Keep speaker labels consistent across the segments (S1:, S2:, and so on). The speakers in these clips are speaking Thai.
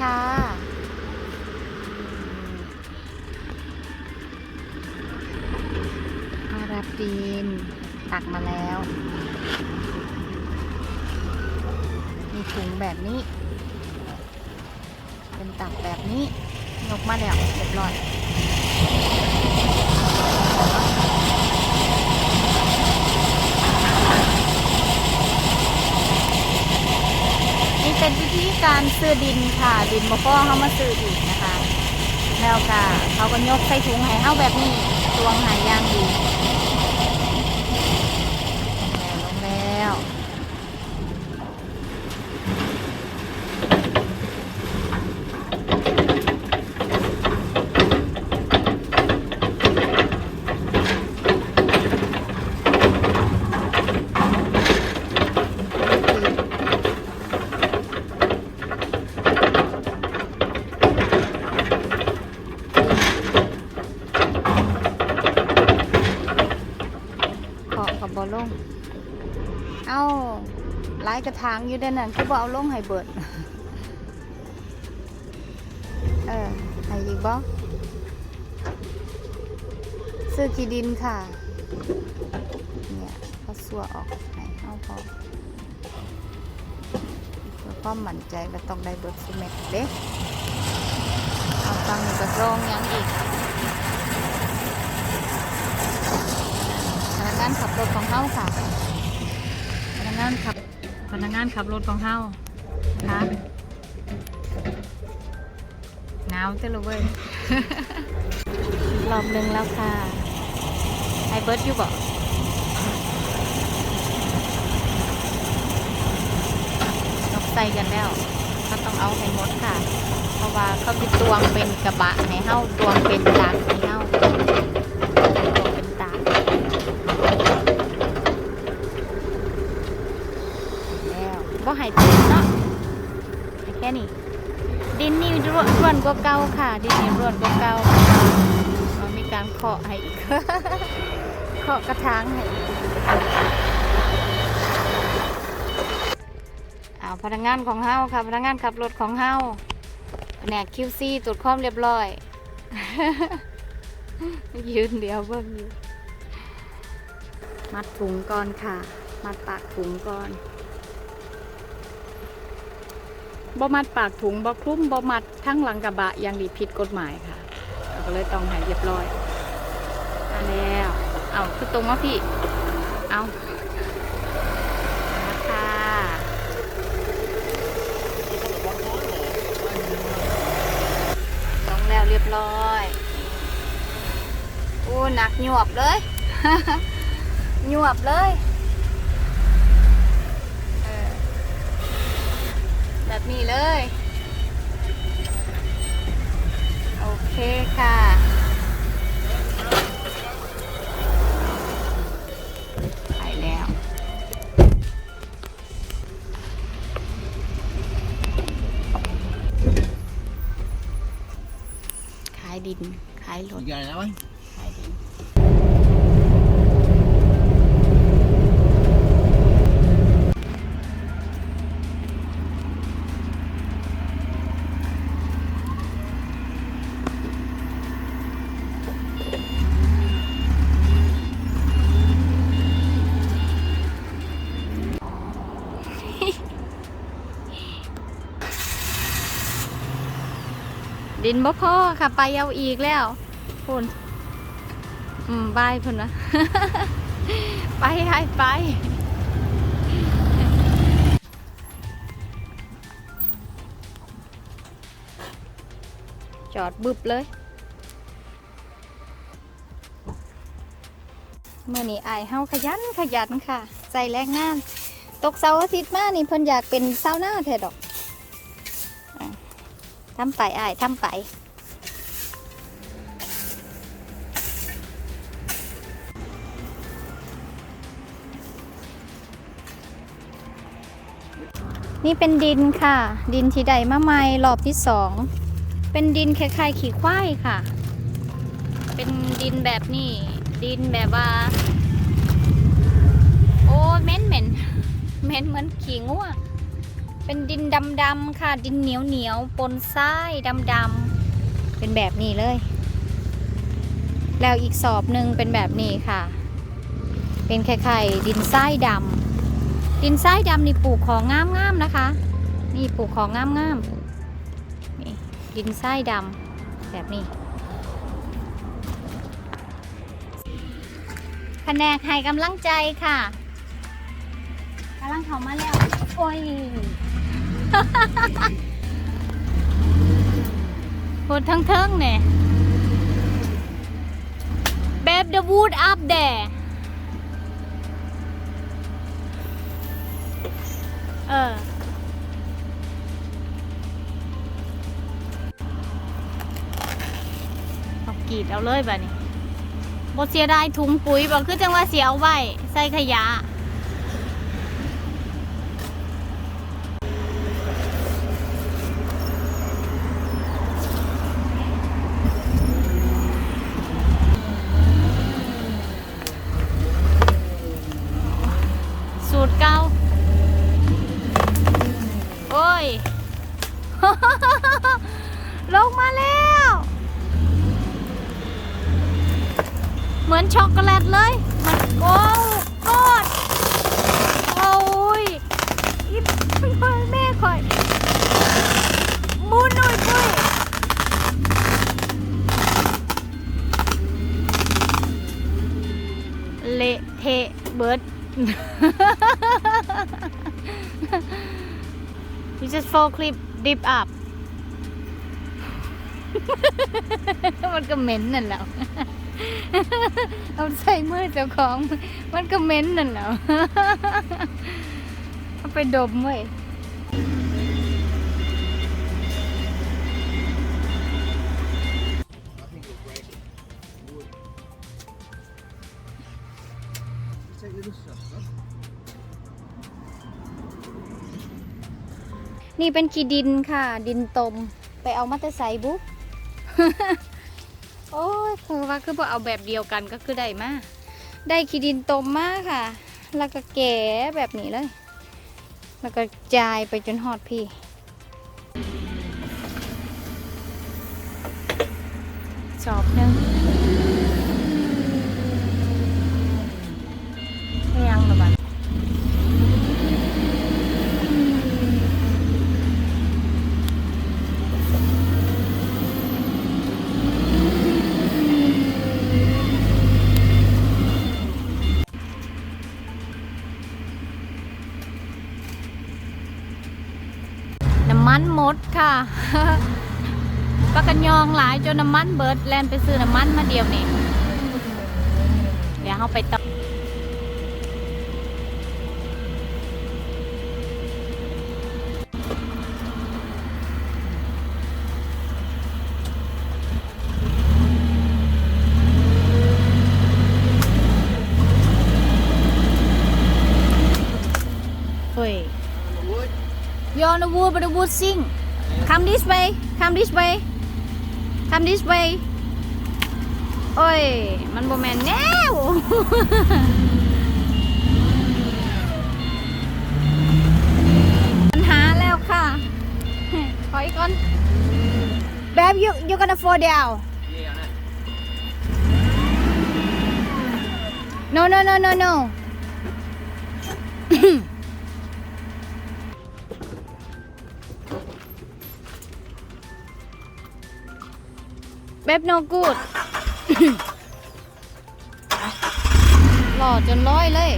S1: ค่ะ มารับดีนตักมาแล้ว มีถุงแบบนี้ เป็นตักแบบนี้ยกมาแล้วเรียบร้อย เป็นวิธีการซื้อดินค่ะ ดินมาก็เขามาซื้ออีกนะคะ แล้วก็เขาก็ยกใส่ถุงให้เขาแบบนี้ตวงหายยางดีแล้วลงแล้ว ขอกับบอลง เอ้า หลางอยู่ด้านนั่นคือบ่เอาลงให้เบิด เออให้อีกบ่ซื้อขี้ดินค่ะ เนี่ยเขาสัวออกให้เอาพอเพื่อความมั่นใจก็ต้องได้เบิดซิเมตเด้เอาฟังนี่ก็ตรงยังอีกพนักงานขับรถของเฮาค่ะพนักงานขับ พนักงานขับรถของเฮาคะหนาวเจ้าเลยเว้ยรอบหนึ่งแล้วค่ะ ไอเบิร์ดอยู่บ่นกใส่กันแล้วก็ต้องเอาให้หมดค่ะ เพราะว่าเขาจะตวงเป็นกระบะให้เฮาตวงเป็นตากให้เฮาตวงเป็นตาก แล้วบ่ให้เต็มเนาะให้แค่ นี้ดินนี่ร่วนร่วนกว่าเก่าค่ะ ดินนี่ร่วนกว่าเก่าเรามีการเคาะให้อีกเคาะกระถางให้อีกเอาพนักงานของเฮาค่ะพนักงานขับรถของเฮาแผนก QC ตรวจความเรียบร้อย ยืนเดียวเบิ่งอยู่มัดถุงก่อนค่ะ มัดปากถุงก่อน บ่มัดปากถุงบ่คลุ้มบ่มัดทั้งหลังกระบะอย่างดีผิดกฎหมายค่ะเราก็เลยต้องให้เรียบร้อยมาแล้วเอาคือตรงว่าพี่ เอาค่ะตรงแล้วเรียบร้อยโอ้หนักหยวบเลยหยวบเลยเออ แบบนี้เลย โอเคค่ะ ไปแล้ว ขายดิน ขายรถ
S2: ใหญ่แล้วไหม
S1: ดินบ่พอค่ะ ไปเอาอีกแล้วพุ่นอืมบายพุ่นะ ไปไปไป จอดบึบเลย เมื่อนี้อเฮาขยันขยันค่ะ ใจแรงงาน ตกเสาร์อาทิตย์มานี่เพิ่นอยากเป็นเสาหน้าแท้ดอก ทำไปอ้ายทำไปนี่เป็นดินค่ะ ดินที่ใดมาใหม่รอบที่สองเป็นดินคล้ายๆขี้ควายค่ะ เป็นดินแบบนี้ดินแบบว่า โอ้เหม็นเหม็นเหม็นเหมือนขี้งัวเป็น เป็นดินดำๆค่ะ ดินเหนียวเหนียวปนทรายดำๆเป็นแบบนี้เลย แล้วอีกสอบหนึ่งเป็นแบบนี้ค่ะ เป็นไข่ดินทรายดำดินทรายดำนี่ปลูกของงามๆนะคะ นี่ปลูกของงามๆนี่ดินทรายดำแบบนี้แผนกให้กำลังใจค่ะกำลังเขามาแล้ว โอ้ย พูดทั้งเทิงเนี่ย Babe the wood up there เออเอากรีดเอาเลยบ่นี้บ่เสียดายถุงปุ๋ยบ่คือจังว่าเสียเอาไว้ ใส่ขยะ สูตรเก่า โอ้ย ลงมาแล้ว เหมื อนช็อกโกแลตเลยมันโอ้กอดโอ้ยอีแม่คอยมูนหน่อยปุ้ยเละเทะเบิร์ด you just fall clip dip up มันก็เหม็นนั่นแหละ เอาใส่มือเจ้าของ มันก็เม็นนั่นแหละเอาไปดมเว้ยนี่เป็นขี้ดินค่ะ ดินตม ไปเอามาต่ใส่บุ๊ โอ้ยคือว่าคือพอเอาแบบเดียวกันก็คือได้มาได้ขี้ดินตมมากค่ะ แล้วก็แก่แบบนี้เลย แล้วก็จายไปจนหอดพี่จอบหนึ่ ค่ะปากกันยองหลายจนน้ำมันเบิดแลนไปซื้อน้ำมันมาเดียวนี่เดี๋ยวเราไปต่อเฮ้ย
S2: The wood.
S1: You're on the wood, but the wood sing. Come this way. Come this way. Come this way. โอ้ย มันบ่แม่นแนวปัญหาแล้วค่ะ ขออีกก่อน Babe you you gonna fall down
S2: Yeah, I know.
S1: No no no no no Babe no good หล่อจนร้อยเลย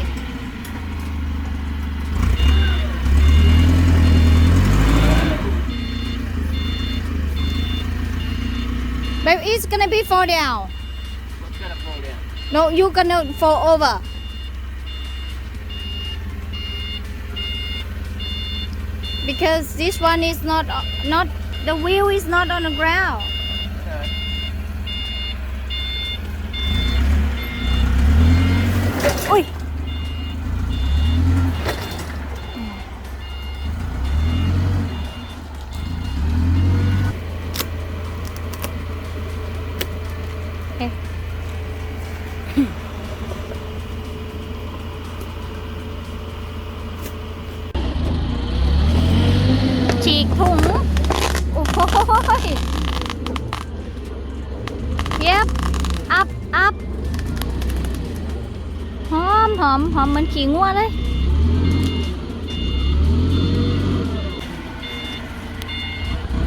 S1: Babe it's gonna be fall down
S2: What's gonna fall down?
S1: No, you gonna fall over. Because this one is not not the wheel is not on the ground.
S2: อุ้
S1: ยฉีกถุง โอ้โหเย็บ อัพ อัพ หอมหอมเหมันขี้งัวเลย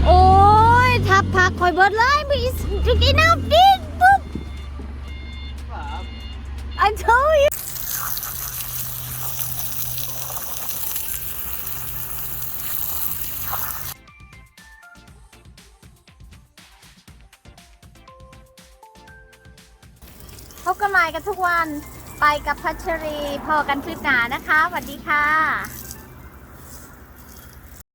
S1: โอ้ย ทับผักคอยเบิดเลยมีจุกี้น้ำดินปุ๊บ I told you พบกันใหม่กันทุกวัน ไปกับพัชรีพอกันคลิปหนานะคะสวัสดีค่ะ